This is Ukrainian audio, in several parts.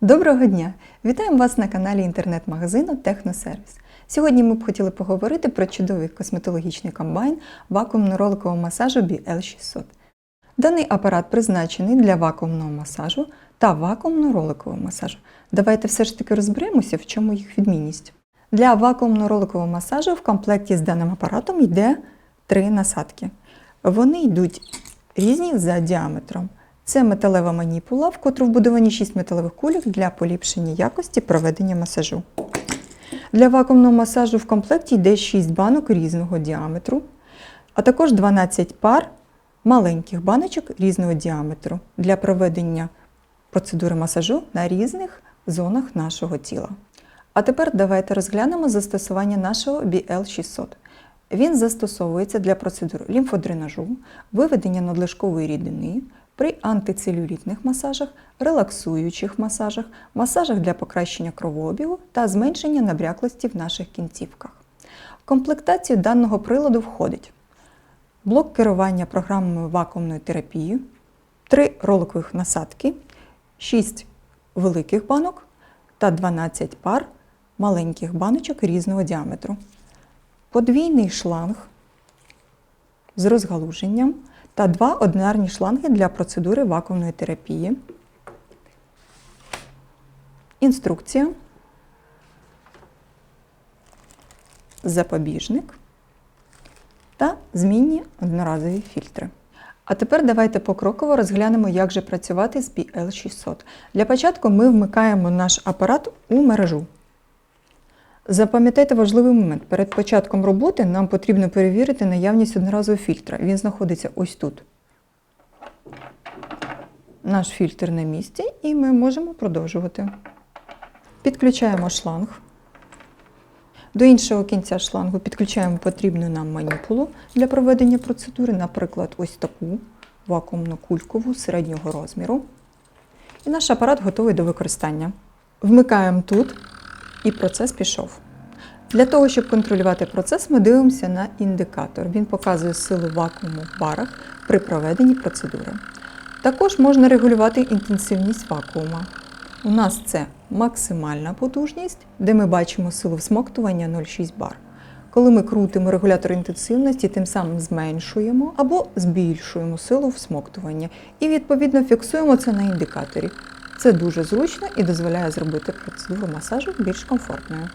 Доброго дня! Вітаємо вас на каналі інтернет-магазину Техносервіс. Сьогодні ми б хотіли поговорити про чудовий косметологічний комбайн вакуумно-роликового масажу BL600. Даний апарат призначений для вакуумного масажу та вакуумно-роликового масажу. Давайте все ж таки розберемося, в чому їх відмінність. Для вакуумно-роликового масажу в комплекті з даним апаратом йде три насадки. Вони йдуть різні за діаметром. Це металева маніпула, в котру вбудовані 6 металевих кульок для поліпшення якості проведення масажу. Для вакуумного масажу в комплекті йде 6 банок різного діаметру, а також 12 пар маленьких баночок різного діаметру для проведення процедури масажу на різних зонах нашого тіла. А тепер давайте розглянемо застосування нашого BL600. Він застосовується для процедур лімфодренажу, виведення надлишкової рідини при антицелюлітних масажах, релаксуючих масажах, масажах для покращення кровообігу та зменшення набряклості в наших кінцівках. В комплектацію даного приладу входить блок керування програмою вакуумної терапії, 3 роликових насадки, 6 великих банок та 12 пар маленьких баночок різного діаметру. Подвійний шланг з розгалуженням та два одинарні шланги для процедури вакуумної терапії. Інструкція. Запобіжник та змінні одноразові фільтри. А тепер давайте покроково розглянемо, як же працювати з BL600. Для початку ми вмикаємо наш апарат у мережу. Запам'ятайте важливий момент. Перед початком роботи нам потрібно перевірити наявність одноразового фільтра. Він знаходиться ось тут. Наш фільтр на місці, і ми можемо продовжувати. Підключаємо шланг. До іншого кінця шлангу підключаємо потрібну нам маніпулу для проведення процедури, наприклад, ось таку вакуумну кулькову середнього розміру. І наш апарат готовий до використання. Вмикаємо тут, і процес пішов. Для того, щоб контролювати процес, ми дивимося на індикатор. Він показує силу вакууму в барах при проведенні процедури. Також можна регулювати інтенсивність вакуума. У нас це максимальна потужність, де ми бачимо силу всмоктування 0,6 бар. Коли ми крутимо регулятор інтенсивності, тим самим зменшуємо або збільшуємо силу всмоктування і відповідно фіксуємо це на індикаторі. Це дуже зручно і дозволяє зробити процедуру масажу більш комфортною.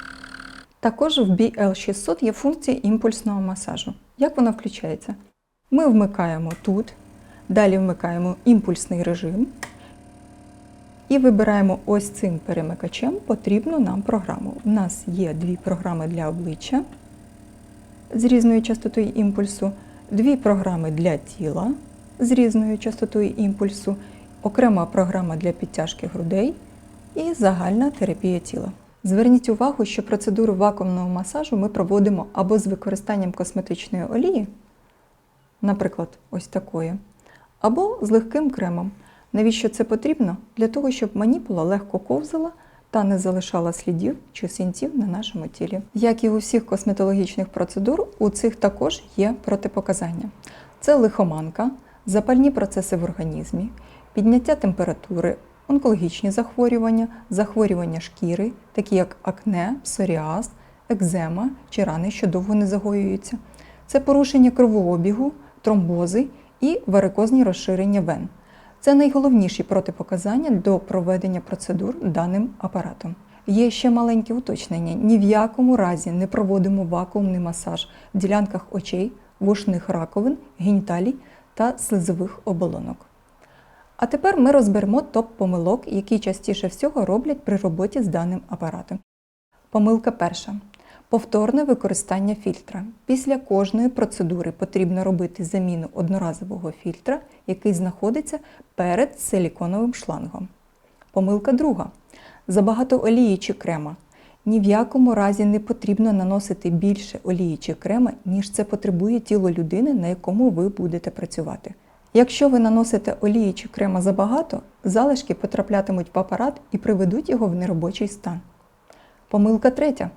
Також в BL600 є функція імпульсного масажу. Як вона включається? Ми вмикаємо тут, далі вмикаємо імпульсний режим і вибираємо ось цим перемикачем потрібну нам програму. У нас є дві програми для обличчя з різною частотою імпульсу, дві програми для тіла з різною частотою імпульсу, окрема програма для підтяжки грудей і загальна терапія тіла. Зверніть увагу, що процедуру вакуумного масажу ми проводимо або з використанням косметичної олії, наприклад, ось такої, або з легким кремом. Навіщо це потрібно? Для того, щоб маніпула легко ковзала та не залишала слідів чи синців на нашому тілі. Як і у всіх косметологічних процедур, у цих також є протипоказання: це лихоманка, запальні процеси в організмі, підняття температури, онкологічні захворювання, захворювання шкіри, такі як акне, псоріаз, екзема чи рани, що довго не загоюються. Це порушення кровообігу, тромбози і варикозні розширення вен. Це найголовніші протипоказання до проведення процедур даним апаратом. Є ще маленьке уточнення: ні в якому разі не проводимо вакуумний масаж в ділянках очей, вушних раковин, геніталій та слизових оболонок. А тепер ми розберемо топ-помилок, які частіше всього роблять при роботі з даним апаратом. Помилка перша. Повторне використання фільтра. Після кожної процедури потрібно робити заміну одноразового фільтра, який знаходиться перед силіконовим шлангом. Помилка друга. Забагато олії чи крема. Ні в якому разі не потрібно наносити більше олії чи крема, ніж це потребує тіло людини, на якому ви будете працювати. Якщо ви наносите олії чи крема забагато, залишки потраплятимуть в апарат і приведуть його в неробочий стан. Помилка третя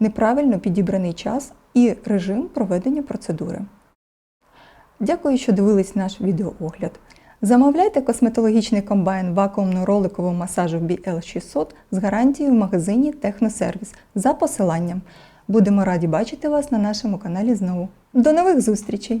неправильно підібраний час і режим проведення процедури. Дякую, що дивились наш відеоогляд. Замовляйте косметологічний комбайн вакуумно-роликового масажу BL600 з гарантією в магазині Техносервіс за посиланням. Будемо раді бачити вас на нашому каналі знову. До нових зустрічей!